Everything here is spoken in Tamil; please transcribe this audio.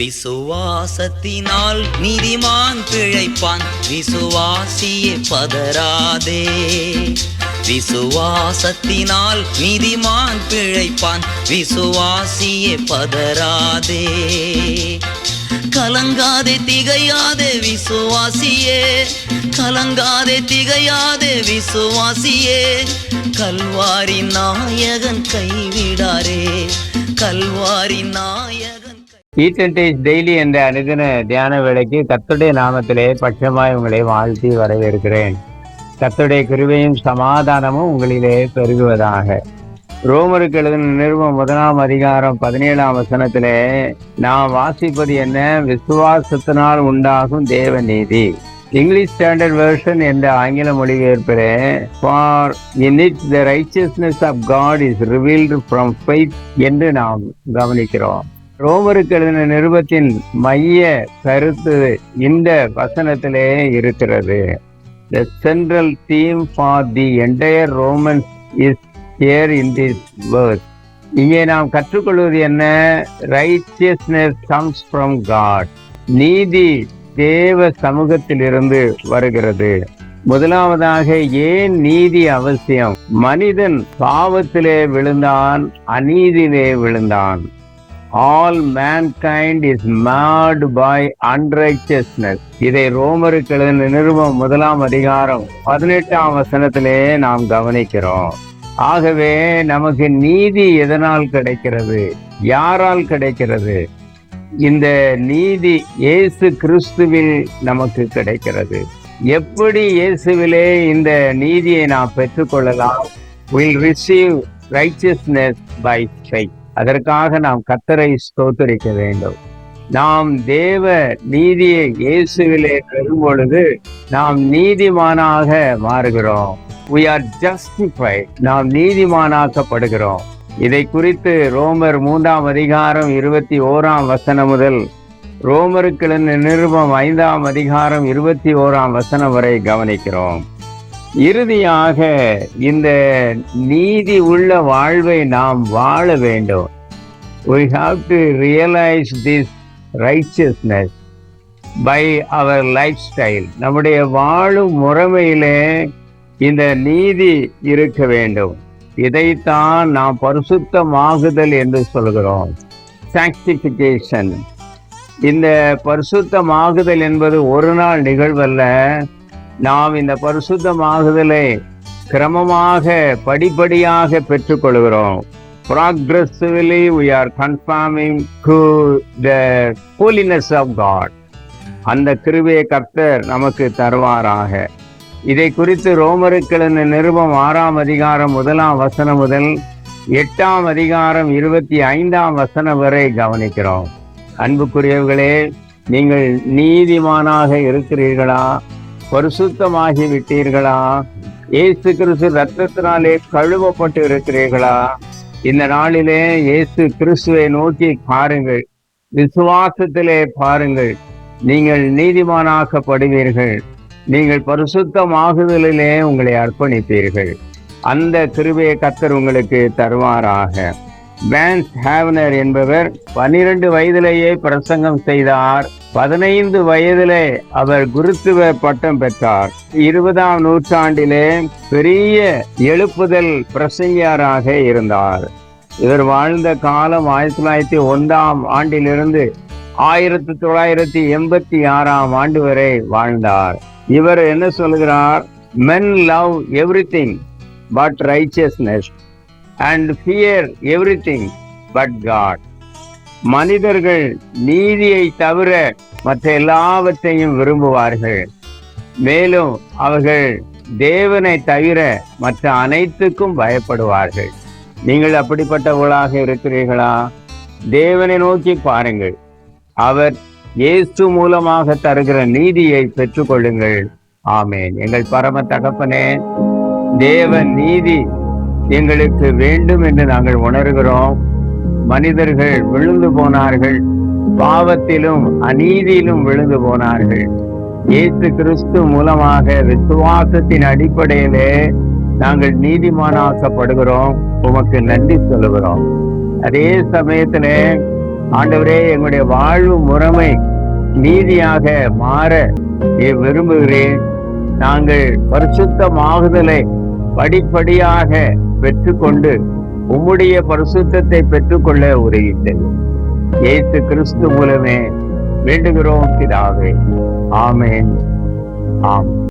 விசுவாசத்தினால் நீதிமான் பிழைப்பான். விசுவாசியே பதராதே விசுவாசத்தினால் நீதிமான் பிழைப்பான். விசுவாசியே பதராதே கலங்காதே திகையாதே விசுவாசியே. கலங்காதே திகையாதே விசுவாசியே. கல்வாரி நாயகன் கைவிடாரே. கல்வாரி நாயகன் ஈட் அண்ட் டெய்லி என்ற அனுதின தியான வேலைக்கு கத்துடைய நாமத்திலே பட்சமாய் உங்களை வாழ்த்தி வரவேற்கிறேன். கத்துடைய கிருவையும் சமாதானமும் உங்களிலே பெருகுவதாக. ரோமருக்கு எழுதின நிறுவனம் முதலாம் அதிகாரம் பதினேழாம் வசனத்திலே நாம் வாசிப்பது என்ன? விசுவாசத்தினால் உண்டாகும் தேவ நீதி. இங்கிலீஷ் ஸ்டாண்டர்ட் வெர்ஷன் என்ற ஆங்கில மொழிபெயர்ப்பிலே for in it the righteousness of God is revealed from faith என்று நாம் கவனிக்கிறோம். ரோமருக்கு எழுதின நிருபத்தின் மைய கருத்து இந்த வசனத்திலே இருக்கிறது. The central theme for the entire Romans is here in this verse இங்கே நாம் கற்றுக்கொள்வது என்ன? ரைச்சியஸ்னஸ் கம்ஸ் ஃப்ரம் காட் நீதி தேவ சமூகத்திலிருந்து வருகிறது. முதலாவதாக ஏன் நீதி அவசியம்? மனிதன் பாவத்திலே விழுந்தான் அநீதியிலே விழுந்தான். All mankind is made by unrighteousness இதை ரோமருக்கு எழுதின நிருபம் முதலாம் அதிகாரம் பதினெட்டாம் வசனத்திலே நாம் கவனிக்கிறோம். ஆகவே நமக்கு நீதி எதனால் கிடைக்கிறது? யாரால் கிடைக்கிறது? இந்த நீதி இயேசு கிறிஸ்துவில் நமக்கு கிடைக்கிறது. எப்படி இயேசுவிலே இந்த நீதியை நாம் பெற்றுக்கொள்ளலாம்? Will receive righteousness by faith அதற்காக நாம் கத்தரை ஸ்தோத்தரிக்க வேண்டும். நாம் தேவ நீதியை இயேசுவிலே பெறும் பொழுது நாம் நீதிமானாக மாறுகிறோம். We are justified. நாம் நீதிமானாக்கப்படுகிறோம். இதை குறித்து ரோமர் மூன்றாம் அதிகாரம் இருபத்தி ஓராம் வசனம் முதல் ரோமருக்கு நிருபம் ஐந்தாம் அதிகாரம் இருபத்தி ஓராம் வசனம் வரை கவனிக்கிறோம். இறுதியாக இந்த நீதி உள்ள வாழ்வை நாம் வாழ வேண்டும். We have to realise this this by our life style நம்முடைய வாழும் முறைமையிலே இந்த நீதி இருக்க வேண்டும். இதைத்தான் நாம் பரிசுத்தமாகுதல் என்று சொல்கிறோம். சாக்டிபிகேஷன் இந்த பரிசுத்தமாகுதல் என்பது ஒரு நாள் நிகழ்வல்ல. நாம் இந்த பரிசுத்தமாகுதலை கிரமமாக படிப்படியாக பெற்றுக்கொள்கிறோம். Progressively we are conforming to the holiness of God அந்த கிருபையை கர்த்தர் நமக்கு தருவாராக. இதை குறித்து ரோமருக்கிழந்த நிருபம் ஆறாம் அதிகாரம் முதலாம் வசனம் முதல் எட்டாம் அதிகாரம் இருபத்தி ஐந்தாம் வசனம் வரை கவனிக்கிறோம். அன்புக்குரியவர்களே நீங்கள் நீதிமானாக இருக்கிறீர்களா? பரிசுத்தமாகி விட்டீர்களா? இயேசு கிறிஸ்து ரத்தத்தினாலே கழுவப்பட்டு இருக்கிறீர்களா இந்த நாளிலே இயேசு கிறிஸ்துவை நோக்கி பாருங்கள். விசுவாசத்திலே பாருங்கள். நீங்கள் நீதிமானாக்கப்படுவீர்கள். நீங்கள் பரிசுத்தமாகுதலிலே உங்களை அர்ப்பணிப்பீர்கள். அந்த கிருபையை கத்தர் உங்களுக்கு தருவாராக. பேன்ஸ் ஹேவனர் என்பவர் பனிரெண்டு வயதிலேயே பிரசங்கம் செய்தார். பதினைந்து வயதிலே அவர் குருத்துவ பட்டம் பெற்றார். இருபதாம் நூற்றாண்டிலே பெரிய எழுப்புதல் பிரசங்கியாராக இருந்தார். இவர் வாழ்ந்த காலம் ஆயிரத்தி தொள்ளாயிரத்தி ஒன்றாம் ஆண்டிலிருந்து ஆயிரத்தி தொள்ளாயிரத்தி எண்பத்தி ஆறாம் ஆண்டு வரை வாழ்ந்தார். இவர் என்ன சொல்கிறார்? Men love everything but righteousness and fear everything but God மனிதர்கள் நீதியை தவிர மற்ற எல்லாவற்றையும் விரும்புவார்கள். மேலும் அவர்கள் தேவனை தவிர மற்ற அனைத்துக்கும் பயப்படுவார்கள். நீங்கள் அப்படிப்பட்டவர்களாக இருக்கிறீர்களா? தேவனை நோக்கி பாருங்கள். அவர் இயேசு மூலமாக தருகிற நீதியை பெற்றுக்கொள்ளுங்கள். ஆமேன். எங்கள் பரம தகப்பனே தேவன் நீதி எங்களுக்கு வேண்டும் என்று நாங்கள் உணர்கிறோம். மனிதர்கள் விழுந்து போனார்கள். பாவத்திலும் அநீதியிலும் விழுந்து போனார்கள். இயேசு கிறிஸ்து மூலமாக விசுவாசத்தின் அடிப்படையிலே நாங்கள் நீதிமானாக்கப்படுகிறோம். உமக்கு நன்றி சொல்லுகிறோம். அதே சமயத்துல ஆண்டவரே எங்களுடைய வாழ்வு முறைமை நீதியாக மாற விரும்புகிறேன். நாங்கள் பரிசுத்தமாகுதலை படிப்படியாக பெற்றுக்கொண்டு உம்முடைய பரிசுத்தத்தை பெற்றுக்கொள்ள உதவி செய்யும் இயேசு கிறிஸ்து மூலமே வேண்டுகிறோம் பிதாவே. ஆம்.